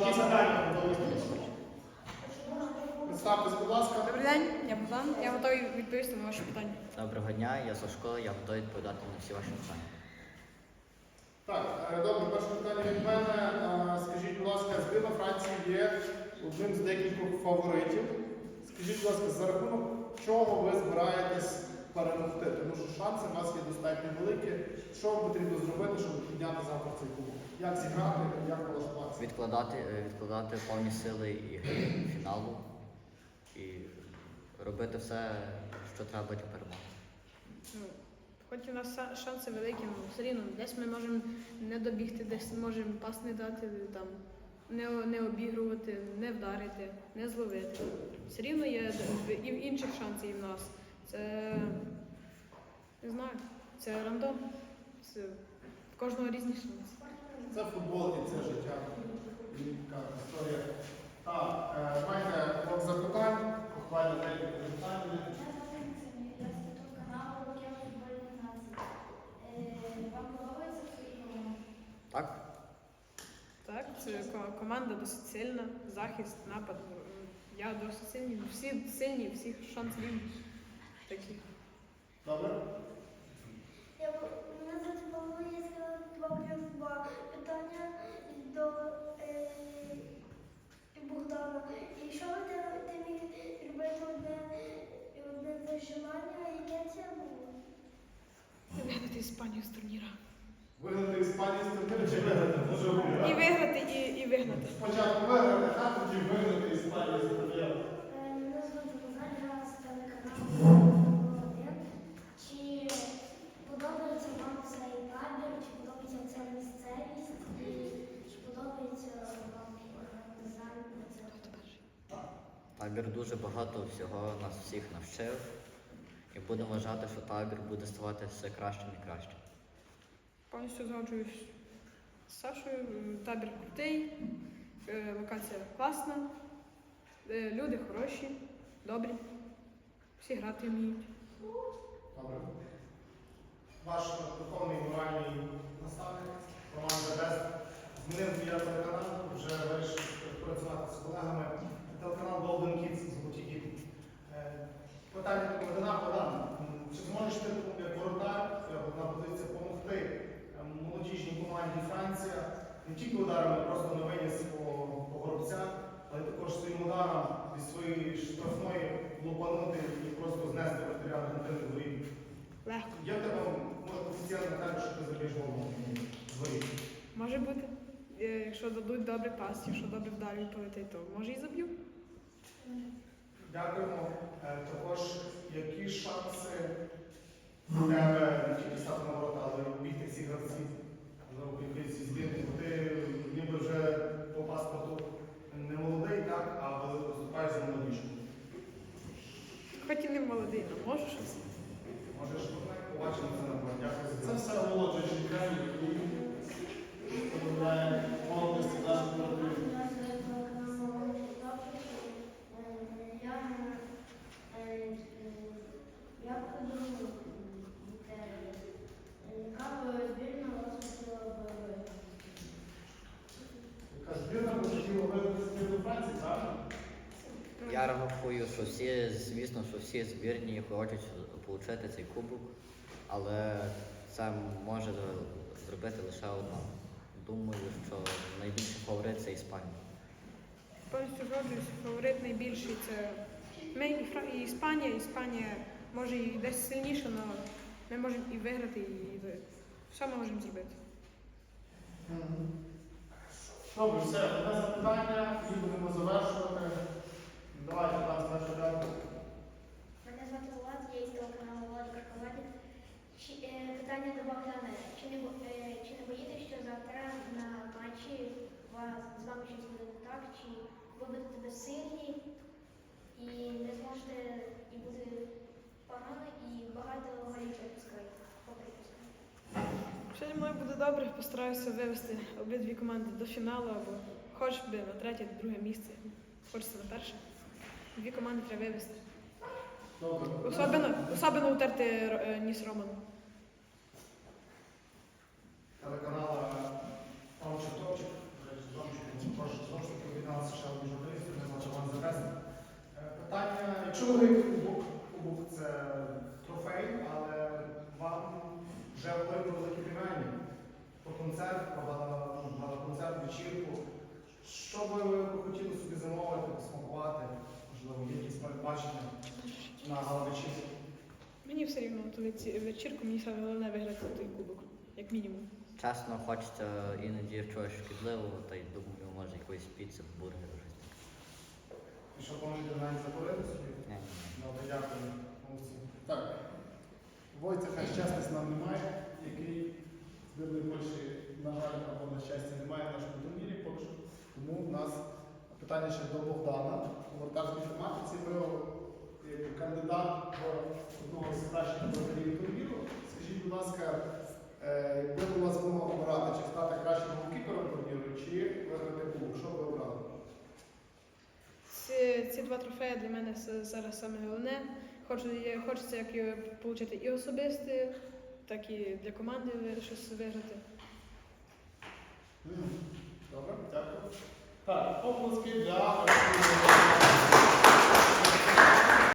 будь ласка, представтесь, будь ласка. Добрий день, я Богдан. Я готовий відповісти на ваші питання. Доброго дня, я Сашко, я готовий відповідати на всі ваші питання. Так, е, добре, перше питання від мене. Е, Скажіть, будь ласка, збірна Франції є одним з декількох фаворитів. Скажіть, будь ласка, за рахунок чого ви збираєтесь перемогти? Тому що шанси у вас є достатньо великі. Що вам потрібно зробити, щоб підняти завтра цей кубок? Як зіграти, як налаштуватися? Відкладати, е, відкладати повні сили і гри фіналу і робити все, що треба для перемоги. Ну, хоч у нас шанси великі, ну все рівно десь ми можемо не добігти, десь можемо пас не дати, там, не, не обігрувати, не вдарити, не зловити. Все рівно є і в інших шансів і в нас. Це не знаю, це рандом. Це в кожного різні шанси. Це футбол і це життя. Така історія. Так, е, маєте блок запитань, буквально декілька запитань. Вам подобається фільм? Так? Так, це команда досить сильна, захист, напад. Я досить сильний. Всі сильні, всіх шанси рівні. Такі. Добре? Я мене звати Павло, два питання до е, Богдана. І що ви ти, міг робити одне, одне заживання, яке це було? Виграти Іспанію з турніра. Виграти Іспанію з турніра чи виграти? Може І виграти. виграти, і, і вигнати. Спочатку виграти, а тоді виграти Іспанію з турніру. Е, Мене звати Богдан, я з телеканалу «Один». Чи подобається вам цей табір, чи подобається ця місцевість, і чи подобається вам організація? Табір дуже багато всього нас всіх навчив. І будемо вважати, що табір буде ставати все кращим і кращим. Повністю згоджуюсь з Сашою. Табір крутий, е, локація класна, е, люди хороші, добрі, всі грати вміють. Добре. Ваш духовний моральний наставник Роман Дебест змінив я телеканал, вже вирішив працювати з колегами. Телеканал Golden Kids, Золоті діти. Е, Питання до Богдана Богдан. Чи зможеш ти як воротар, як одна позиція, допомогти е, молодіжній команді Франція не тільки ударами просто не виніс по, по горобцях, але також своїм ударом зі своєї штрафної і просто знести матеріал Аргентини дворі. Легко. Я тебе можу офіційно так, що ти заб'єш голову дворі. Може бути. Е, Якщо дадуть добрий пас, якщо добре вдарю полетить, то може і заб'ю. Дякуємо. Е, Також які шанси в тебе не тільки стати на ворота, але й обійти всіх гравців за українські збірні, бо ти ніби вже по паспорту не молодий, так, а виступаєш за молодіжку. Хоч і не молодий, але можу щось. Можеш побачити це на полі. Це все молоджуючі країни, які дозволяє молодості яка б збірна вас хотіла виграти збірну Франції, правильно? Я рахую, що всі, звісно, що всі збірні хочуть отримати цей кубок, але це може зробити лише одна. Думаю, що найбільший фаворит це Іспанія. Повністю згоджуюсь, фаворит найбільший це ми і, Фра... і Іспанія. Іспанія може і десь сильніше, але ми можемо і виграти, і все ми можемо зробити. Добре, все, одне запитання і будемо завершувати. Давайте, ласка, перше дякую. Мене звати Влад, я із телеканалу Влад Карковаді. Чи, е, питання до Богдана. Чи не, е, чи не боїтесь, що завтра на матчі вас, з вами щось буде не так? Чи ви будете безсильні і не зможете і буде погано, і багато голів пропускаєте? Все зі буде добре, постараюся вивести обидві команди до фіналу або хоч би на третє, друге місце. Хочеться на перше. Дві команди треба вивезти. Особливо утерти е, ніс Роману. Все рівно ту вечі- вечірку, мені саме головне виграти той кубок, як мінімум. Чесно, хочеться іноді чогось шкідливого, та й думаю, може якоїсь піци, бургеру, щось таке. І що плануєте навіть закурити собі? Ні, ні, Добре, дякую. Молодці. Так. Войцеха щастя нам немає, який збірної Польщі, на жаль, або на щастя немає в нашому турнірі поки що. Тому в нас питання ще до Богдана. У вратарській тематиці ви як кандидат до одного з кращих воротарів турніру. Скажіть, будь ласка, е, якби була змога обирати, чи стати кращим голкіпером турніру, чи виграти кубок, що б ви обрали? Ці, ці два трофеї для мене зараз саме головне. Хочу, хочеться як його отримати і особисте, так і для команди щось виграти. Добре, дякую. Так, оплески для